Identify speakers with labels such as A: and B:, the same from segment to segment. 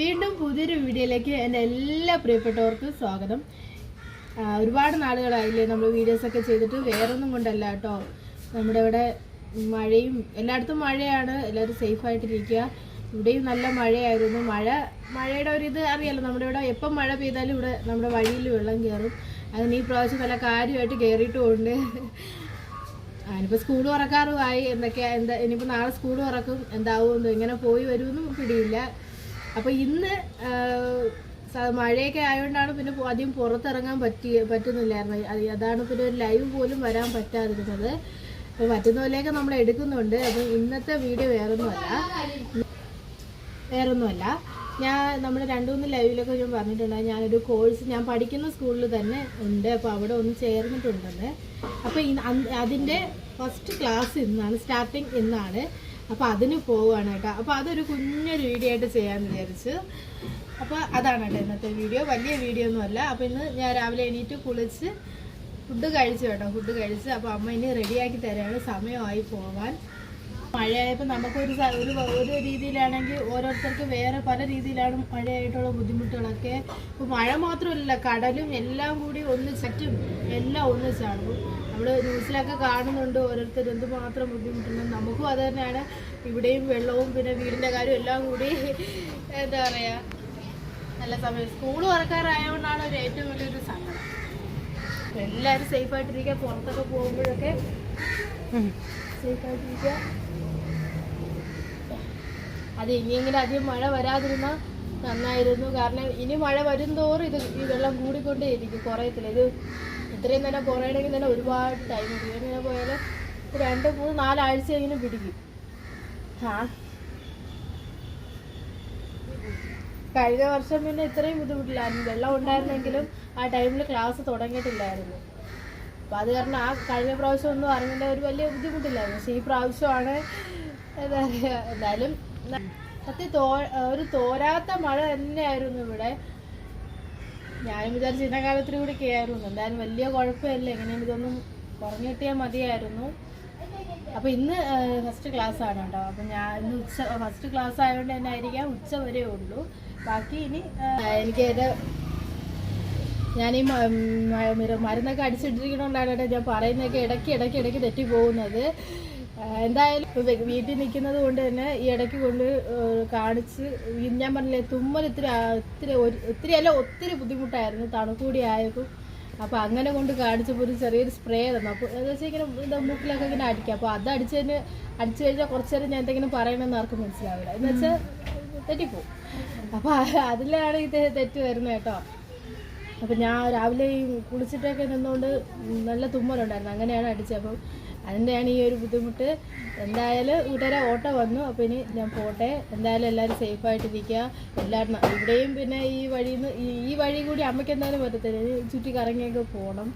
A: വീണ്ടും പുതിയൊരു വീഡിയോയിലേക്ക് എന്റെ എല്ലാ പ്രിയപ്പെട്ടവർക്കും സ്വാഗതം. ഒരുപാട് നാളുകളായില്ലേ നമ്മൾ വീഡിയോസൊക്കെ ചെയ്തിട്ട് വേറൊന്നും കൊണ്ടല്ല കേട്ടോ. നമ്മുടെ ഇവിടെ മഴയും എല്ലായിടത്തും മഴയാണ് എല്ലാവരും സേഫായിട്ടിരിക്കുക ഇവിടെയും നല്ല മഴയായിരുന്നു. മഴ മഴയുടെ ഒരു ഇത് അറിയാലോ നമ്മുടെ ഇവിടെ എപ്പം മഴ പെയ്താലും ഇവിടെ നമ്മുടെ വഴിയിൽ വെള്ളം കയറും. അതിന് ഈ പ്രാവശ്യം നല്ല കാര്യമായിട്ട് കയറിയിട്ടുമുണ്ട് അതിനിപ്പോൾ സ്കൂൾ തുറക്കാറുമായി എന്തൊക്കെയാ എന്താ ഇനിയിപ്പോൾ നാളെ സ്കൂൾ തുറക്കും എന്താവുമെന്ന് ഇങ്ങനെ പോയി വരുമെന്നും പിടിയില്ല. അപ്പോൾ ഇന്ന് മഴയൊക്കെ ആയതുകൊണ്ടാണ് പിന്നെ അധികം പുറത്തിറങ്ങാൻ പറ്റി പറ്റുന്നില്ലായിരുന്നു. അതാണ് പിന്നെ ഒരു ലൈവ് പോലും വരാൻ പറ്റാതിരുന്നത്. അപ്പോൾ പറ്റുന്ന പോലെയൊക്കെ നമ്മൾ എടുക്കുന്നുണ്ട്. അപ്പോൾ ഇന്നത്തെ വീഡിയോ വേറൊന്നുമല്ല. വേറൊന്നുമല്ല. ഞാൻ നമ്മൾ രണ്ടു മൂന്ന് ലൈവിലൊക്കെ ഞാൻ പറഞ്ഞിട്ടുണ്ട് ഞാനൊരു കോഴ്സ് ഞാൻ പഠിക്കുന്ന സ്കൂളിൽ തന്നെ ഉണ്ട്. അപ്പോൾ അവിടെ ഒന്ന് ചേർന്നിട്ടുണ്ടെന്ന്. അപ്പോൾ അതിന്റെ ഫസ്റ്റ് ക്ലാസ് ഇന്നാണ് സ്റ്റാർട്ടിങ് ഇന്നാണ്. അപ്പോൾ അതിന് പോവുകയാണ് കേട്ടോ. അപ്പോൾ അതൊരു കുഞ്ഞൊരു വീഡിയോ ആയിട്ട് ചെയ്യാമെന്ന് വിചാരിച്ച്. അപ്പോൾ അതാണ് കേട്ടോ ഇന്നത്തെ വീഡിയോ വലിയ വീഡിയോ ഒന്നുമല്ല അപ്പോൾ ഇന്ന് ഞാൻ രാവിലെ എണീറ്റ് കുളിച്ച് ഫുഡ് കഴിച്ചു കേട്ടോ. ഫുഡ് കഴിച്ച് അപ്പോൾ അമ്മ ഇനി റെഡിയാക്കി തരാണ്. സമയമായി പോവാൻ. മഴയായപ്പോൾ നമുക്കൊരു ഒരു ഒരു രീതിയിലാണെങ്കിൽ ഓരോരുത്തർക്ക് വേറെ പല രീതിയിലാണ് മഴയായിട്ടുള്ള ബുദ്ധിമുട്ടുകളൊക്കെ. ഇപ്പോൾ മഴ മാത്രമല്ല കടലും എല്ലാം കൂടി ഒന്നിച്ചും എല്ലാം ഒന്നിച്ചാണ് നമ്മൾ ന്യൂസിലൊക്കെ കാണുന്നുണ്ട് ഓരോരുത്തർ എന്തുമാത്രം ബുദ്ധിമുട്ടുണ്ടെന്ന്. നമുക്കും അത് തന്നെയാണ്. ഇവിടെയും വെള്ളവും പിന്നെ വീടിന്റെ കാര്യം എല്ലാം കൂടി എന്താ പറയുക നല്ല സമയം. സ്കൂൾ തുറക്കാറായതുകൊണ്ടാണ് ഒരു ഏറ്റവും വലിയൊരു സങ്കടം. എല്ലാവരും സേഫായിട്ടിരിക്കുക പുറത്തൊക്കെ പോകുമ്പോഴൊക്കെ അത് ഇനിയെങ്കിലും അധികം മഴ വരാതിരുന്ന നന്നായിരുന്നു. കാരണം ഇനി മഴ വരും തോറും ഇത് ഈ വെള്ളം കൂടിക്കൊണ്ടേ ഇരിക്കും കുറയത്തില്ല. ഇത് ഇത്രയും തന്നെ കുറയണമെങ്കിൽ തന്നെ ഒരുപാട് ടൈം എടുക്കും ഇങ്ങനെ പോയാൽ രണ്ട് മൂന്ന് നാലാഴ്ച ഇങ്ങനെ പിടിക്കും. ആ. കഴിഞ്ഞ വർഷം പിന്നെ ഇത്രയും ബുദ്ധിമുട്ടില്ലായിരുന്നു വെള്ളം ഉണ്ടായിരുന്നെങ്കിലും ആ ടൈമിൽ ക്ലാസ് തുടങ്ങിയിട്ടില്ലായിരുന്നു. അപ്പം അത് കാരണം ആ കഴിഞ്ഞ പ്രാവശ്യം ഒന്നും അറിഞ്ഞില്ല ഒരു വലിയ ബുദ്ധിമുട്ടില്ലായിരുന്നു. പക്ഷേ ഈ പ്രാവശ്യമാണ് എന്താ പറയുക എന്തായാലും സത്യം തോ ഒരു തോരാത്ത മഴ തന്നെയായിരുന്നു ഇവിടെ. ഞാനും വിചാരിച്ചു ഇന്ന കാലത്തിൽ കൂടി കയറുന്നു എന്തായാലും വലിയ കുഴപ്പമില്ല. എങ്ങനെയും ഇതൊന്നും കുറഞ്ഞു കിട്ടിയാൽ മതിയായിരുന്നു. അപ്പോൾ ഇന്ന് ഫസ്റ്റ് ക്ലാസ് ആണ് കേട്ടോ. അപ്പം ഞാൻ ഇന്ന് ഉച്ച ഫസ്റ്റ് ക്ലാസ് ആയതുകൊണ്ട് തന്നെ ആയിരിക്കാം ഉച്ച വരെ ഉള്ളൂ. ബാക്കി ഇനി എനിക്ക് ഞാൻ ഈ മരുന്നൊക്കെ അടിച്ചിട്ടിരിക്കണോണ്ടാണ് ഞാൻ പറയുന്നതൊക്കെ ഇടയ്ക്ക് ഇടയ്ക്ക് ഇടയ്ക്ക് തെറ്റി പോകുന്നത് എന്തായാലും വീട്ടിൽ നിൽക്കുന്നത് കൊണ്ട് തന്നെ ഈ ഇടയ്ക്ക് കൊണ്ട് കാണിച്ച് ഞാൻ പറഞ്ഞില്ലേ തുമ്മൽ ഇത്തിരി ഇത്തിരി ഒത്തിരി അല്ല ഒത്തിരി ബുദ്ധിമുട്ടായിരുന്നു തണുക്കൂടി ആയപ്പോൾ അപ്പോൾ അങ്ങനെ കൊണ്ട് കാണിച്ചപ്പോൾ ഒരു ചെറിയൊരു സ്പ്രേ തന്നു. അപ്പോൾ എന്ന് വെച്ചാൽ ഇങ്ങനെ എന്താ മൂക്കിലൊക്കെ ഇങ്ങനെ അടിക്കുക അപ്പോൾ അത് അടിച്ചതിന് അടിച്ചു കഴിഞ്ഞാൽ കുറച്ച് നേരം ഞാൻ എന്തെങ്കിലും പറയണമെന്ന് ആർക്കും മനസ്സിലാവില്ല. എന്ന് വെച്ചാൽ തെറ്റിപ്പോവും. അപ്പോൾ അതിലാണ് ഇത് തെറ്റ് വരുന്നത് കേട്ടോ. അപ്പം ഞാൻ രാവിലെ ഈ കുളിച്ചിട്ടൊക്കെ നിന്നുകൊണ്ട് നല്ല തുമ്മലുണ്ടായിരുന്നു. അങ്ങനെയാണ് അടിച്ചത്. അപ്പം അതിന്റെയാണ് ഈ ഒരു ബുദ്ധിമുട്ട്. എന്തായാലും വീട്ടുകാരെ ഓട്ടോ വന്നു. അപ്പോൾ ഇനി ഞാൻ പോട്ടെ. എന്തായാലും എല്ലാവരും സേഫായിട്ടിരിക്കുക എല്ലാവരും ഇവിടെയും പിന്നെ ഈ വഴിയിൽ നിന്ന് ഈ വഴി കൂടി അമ്മയ്ക്ക് എന്തായാലും പറ്റത്തില്ല. ചുറ്റി കറങ്ങിയൊക്കെ പോകണം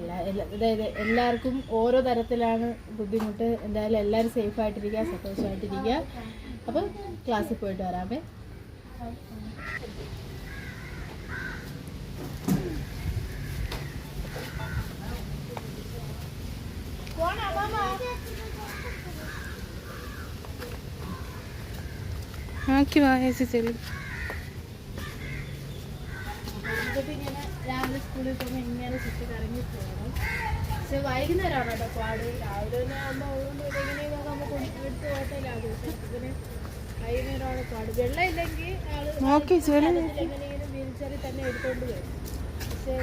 A: എല്ലാ അതായത് എല്ലാവർക്കും ഓരോ തരത്തിലാണ് ബുദ്ധിമുട്ട്. എന്തായാലും എല്ലാവരും സേഫായിട്ടിരിക്കുക സന്തോഷമായിട്ടിരിക്കുക. അപ്പം ക്ലാസ്സിൽ പോയിട്ട് വരാമേ.
B: ആക്കി വായിച്ച് ചെല്ലു
A: രാവിലെ സ്കൂളിൽ പോകുമ്പോൾ ഇങ്ങനെ ചുറ്റി കറങ്ങി പോകണം പക്ഷെ വൈകുന്നേരമാണ് കേട്ടോ പാട്. രാവിലെ തന്നെ ആകുമ്പോൾ അതുകൊണ്ട് എങ്ങനെയൊക്കെ നമുക്ക് എടുത്ത് വൈകുന്നേരമാണ് പാട്. വെള്ളം ഇല്ലെങ്കിൽ
B: ആൾ
A: എങ്ങനെയെങ്കിലും വീൽ ചെയറിൽ തന്നെ എടുത്തോണ്ട് വരും. പക്ഷെ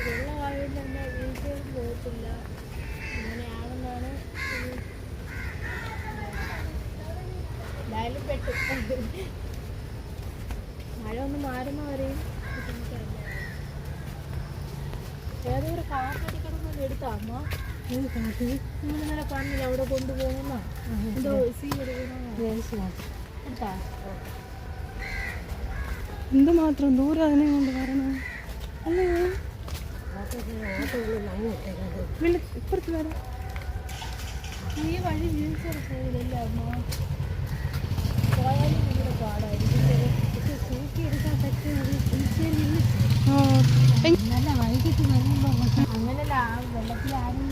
A: തന്നെ വീൽ ചെയറിൽ പോകത്തില്ല അങ്ങനെയാണെന്നാണ് എന്തായാലും പെട്ടു. മഴ ഒന്ന് മാറുന്ന വരെയും ബുദ്ധിമുട്ടല്ല ഏതോ ഒരു കാറ്റടിക്കണം എടുത്താ അമ്മ ഇന്നലെ പറഞ്ഞില്ല അവിടെ കൊണ്ടുപോകുന്ന? എന്തോ സീ എടുക്കണോ? എടുത്താ?
B: എന്തുമാത്രം ദൂരം അതിനെ കൊണ്ട് വരണം? അല്ലേ? ഇപ്പുറത്ത് വരാം.
A: ഈ വഴി പോകില്ലല്ലോ അമ്മ. വെള്ളത്തിൽ ആരും